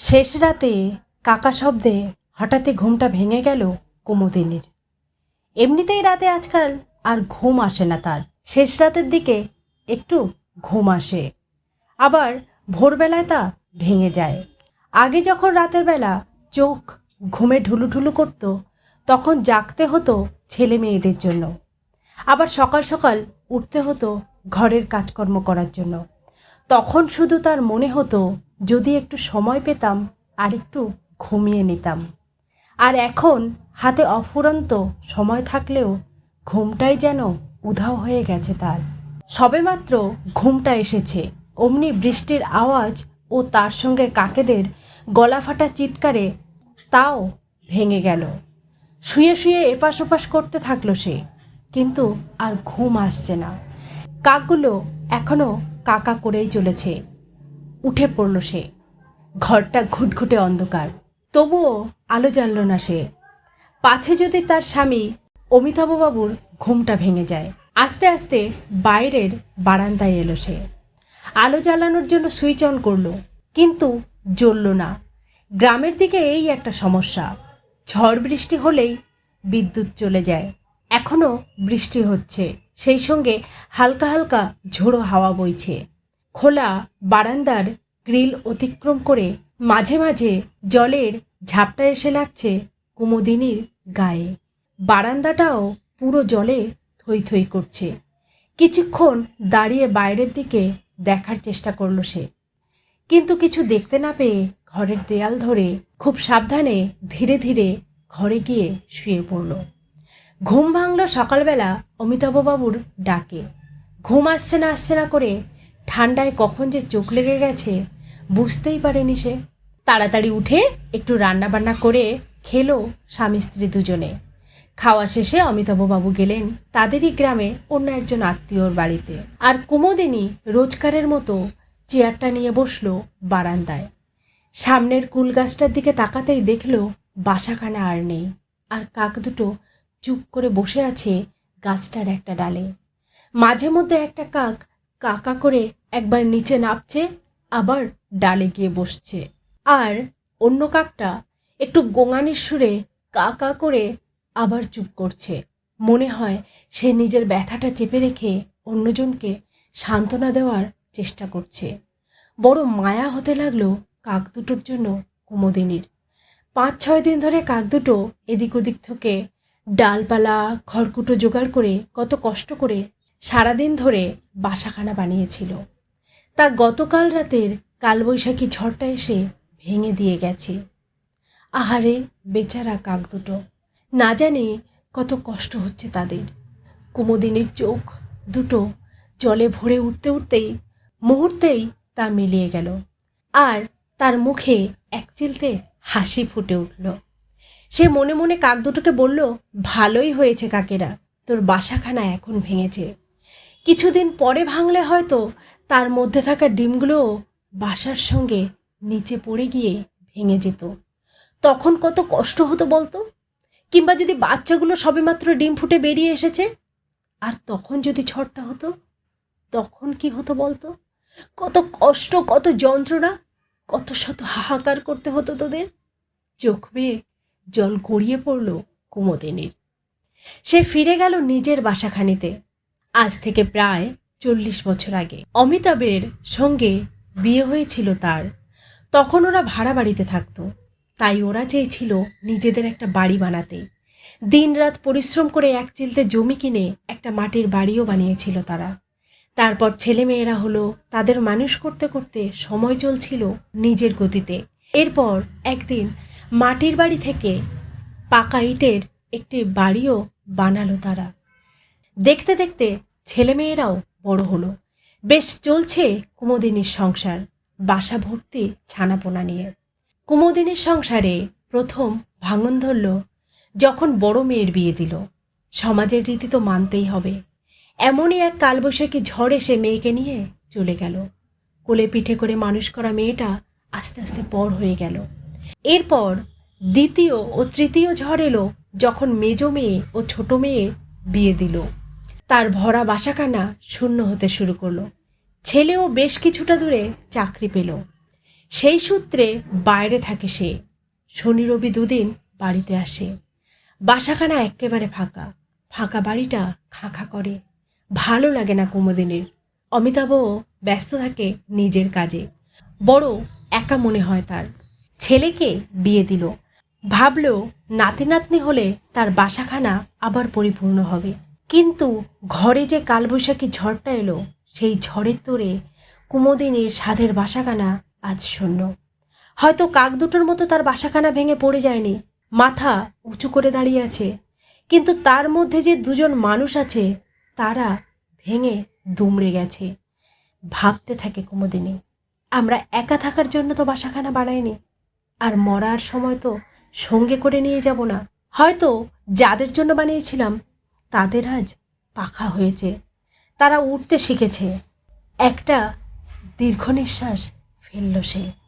শেষ রাতে কাকা শব্দে হঠাৎই ঘুমটা ভেঙে গেল কুমুদিনীর। এমনিতেই রাতে আজকাল আর ঘুম আসে না তার। শেষ রাতের দিকে একটু ঘুম আসে। আবার ভোরবেলায় তা ভেঙে যায়। আগে যখন রাতের বেলা চোখ ঘুমে ঢুলুঢুলু করত, তখন জাগতে হতো ছেলে মেয়েদের জন্য। আবার সকাল সকাল উঠতে হতো ঘরের কাজকর্ম করার জন্য। তখন শুধু তার মনে হতো যদি একটু সময় পেতাম আর একটু ঘুমিয়ে নিতাম। আর এখন হাতে অফুরন্ত সময় থাকলেও ঘুমটাই যেন উধাও হয়ে গেছে তার। সবেমাত্র ঘুমটা এসেছে। অমনি বৃষ্টির আওয়াজ ও তার সঙ্গে কাকেদের গলা ফাটা চিৎকারে তাও ভেঙে গেল। শুয়ে শুয়ে এপাশ ওপাশ করতে থাকল সে, কিন্তু আর ঘুম আসছে না। কাকগুলো এখনও কাকা করেই চলেছে। উঠে পড়ল সে। ঘরটা ঘুটঘুটে অন্ধকার। তবুও আলো জ্বালল না সে। পাছে যদি তার স্বামী অমিতাভবাবুর ঘুমটা ভেঙে যায়, আস্তে আস্তে বাইরের বারান্দায় এলো সে। আলো জ্বালানোর জন্য সুইচ অন করল, কিন্তু জ্বলল না। গ্রামের দিকে এই একটা সমস্যা। ঝড় বৃষ্টি হলেই বিদ্যুৎ চলে যায়। এখনও বৃষ্টি হচ্ছে। সেই সঙ্গে হালকা হালকা ঝোড়ো হাওয়া বইছে। খোলা বারান্দার গ্রিল অতিক্রম করে মাঝে মাঝে জলের ঝাপটা এসে লাগছে কুমুদিনীর গায়ে। বারান্দাটাও পুরো জলে থই থই করছে। কিছুক্ষণ দাঁড়িয়ে বাইরের দিকে দেখার চেষ্টা করল সে। কিন্তু কিছু দেখতে না পেয়ে ঘরের দেয়াল ধরে খুব সাবধানে ধীরে ধীরে ঘরে গিয়ে শুয়ে পড়ল। ঘুম ভাঙল সকালবেলা অমিতাভবাবুর ডাকে। ঘুম আসছে না আসছে না করে ঠান্ডায় কখন যে চোখ লেগে গেছে, বুঝতেই পারেনি সে। তাড়াতাড়ি উঠে একটু রান্না বান্না করে খেলো স্বামী স্ত্রী দুজনে। খাওয়া শেষে অমিতাভবাবু গেলেন তাদেরই গ্রামে অন্য একজন আত্মীয়র বাড়িতে। আর কুমোদিনী রোজকারের মতো চেয়ারটা নিয়ে বসল বারান্দায়। সামনের কুল গাছটার দিকে তাকাতেই দেখল বাসাখানা আর নেই। আর কাক দুটো চুপ করে বসে আছে গাছটার একটা ডালে। মাঝে মধ্যে একটা কাক কাকা করে একবার নিচে নামছে, আবার ডালে গিয়ে বসছে। আর অন্য কাকটা একটু গোঙানির সুরে কা কা করে আবার চুপ করছে। মনে হয় সে নিজের ব্যথাটা চেপে রেখে অন্যজনকে সান্ত্বনা দেওয়ার চেষ্টা করছে। বড় মায়া হতে লাগল কাক দুটোর জন্য কুমোদিনীর। পাঁচ, ছয় দিন ধরে কাক দুটো এদিক ওদিক থেকে ডালপালা, খড়কুটো জোগাড় করে কত কষ্ট করে সারাদিন ধরে বাসাখানা বানিয়েছিল। তা গতকাল রাতের কালবৈশাখী ঝড়টা এসে ভেঙে দিয়ে গেছে। আহারে, বেচারা কাক দুটো। না জানে কত কষ্ট হচ্ছে তাদের। কুমোদিনীর চোখ দুটো জলে ভরে উঠতে উঠতেই মুহূর্তেই তা মিলিয়ে গেল। আর তার মুখে এক চিলতে হাসি ফুটে উঠল। সে মনে মনে কাক দুটোকে বলল, ভালোই হয়েছে কাকেরা, তোর বাসাখানা এখন ভেঙেছে। কিছুদিন পরে ভাঙলে হয়তো তার মধ্যে থাকা ডিমগুলোও বাসার সঙ্গে নিচে পড়ে গিয়ে ভেঙে যেত। তখন কত কষ্ট হতো বলতো? কিংবা যদি বাচ্চাগুলো সবেমাত্র ডিম ফুটে বেরিয়ে এসেছে, আর তখন যদি ঝড়টা হতো, তখন কি হতো বলতো? কত কষ্ট, কত যন্ত্রণা, কত শত হাহাকার করতে হতো তোদের। চোখ বেয়ে জল গড়িয়ে পড়ল কুমোদিনীর। সে ফিরে গেল নিজের বাসাখানিতে। আজ থেকে প্রায় চল্লিশ বছর আগে। অমিতাভের সঙ্গে বিয়ে হয়েছিল তার। তখন ওরা ভাড়া বাড়িতে থাকতো। তাই ওরা চেয়েছিল নিজেদের একটা বাড়ি বানাতে। দিনরাত পরিশ্রম করে এক চিলতে জমি কিনে একটা মাটির বাড়িও বানিয়েছিল তারা। তারপর ছেলেমেয়েরা হলো তাদের মানুষ করতে করতে সময় চলছিল নিজের গতিতে। এরপর একদিন মাটির বাড়ি থেকে পাকা ইটের একটি বাড়িও বানালো তারা। দেখতে দেখতে ছেলেমেয়েরাও বড় হলো। বেশ চলছে কুমোদিনীর সংসার, বাসা ভর্তি ছানাপোনা নিয়ে। কুমোদিনীর সংসারে প্রথম ভাঙন ধরল, যখন বড় মেয়ের বিয়ে দিল। সমাজের রীতি তো মানতেই হবে। এমনই এক কালবৈশাখী ঝড় এসে মেয়েকে নিয়ে চলে গেল। কোলে পিঠে করে মানুষ করা মেয়েটা আস্তে আস্তে পর হয়ে গেল। এরপর দ্বিতীয় ও তৃতীয় ঝড় এলো, যখন মেজ মেয়ে ও ছোট মেয়ে বিয়ে দিল। তার ভরা বাসাখানা শূন্য হতে শুরু করল। ছেলেও বেশ কিছুটা দূরে চাকরি পেল। সেই সূত্রে বাইরে থাকে সে। শনি রবি দুদিন বাড়িতে আসে। বাসাখানা একেবারে ফাঁকা। ফাঁকা বাড়িটা খাঁখা করে। ভালো লাগে না কুমুদিনীর। অমিতাভও ব্যস্ত থাকে নিজের কাজে। বড় একা মনে হয় তার। ছেলেকে বিয়ে দিল। ভাবলো নাতি নাতনি হলে তার বাসাখানা আবার পরিপূর্ণ হবে। কিন্তু ঘরে যে কালবৈশাখী ঝড়টা এলো, সেই ঝড়ের তোরে কুমোদিনীর সাধের বাসাখানা আজ শূন্য। হয়তো কাক দুটোর মতো তার বাসাখানা ভেঙে পড়ে যায়নি, মাথা উঁচু করে দাঁড়িয়ে আছে। কিন্তু তার মধ্যে যে দুজন মানুষ আছে, তারা ভেঙে দুমড়ে গেছে। ভাবতে থাকে কুমোদিনী, আমরা একা থাকার জন্য তো বাসাখানা বানাইনি, আর মরার সময় তো সঙ্গে করে নিয়ে যাব না। হয়তো যাদের জন্য বানিয়েছিলাম তাদের আজ পাখা হয়েছে। তারা উঠতে শিখেছে। একটা দীর্ঘ নিঃশ্বাস ফেলল সে।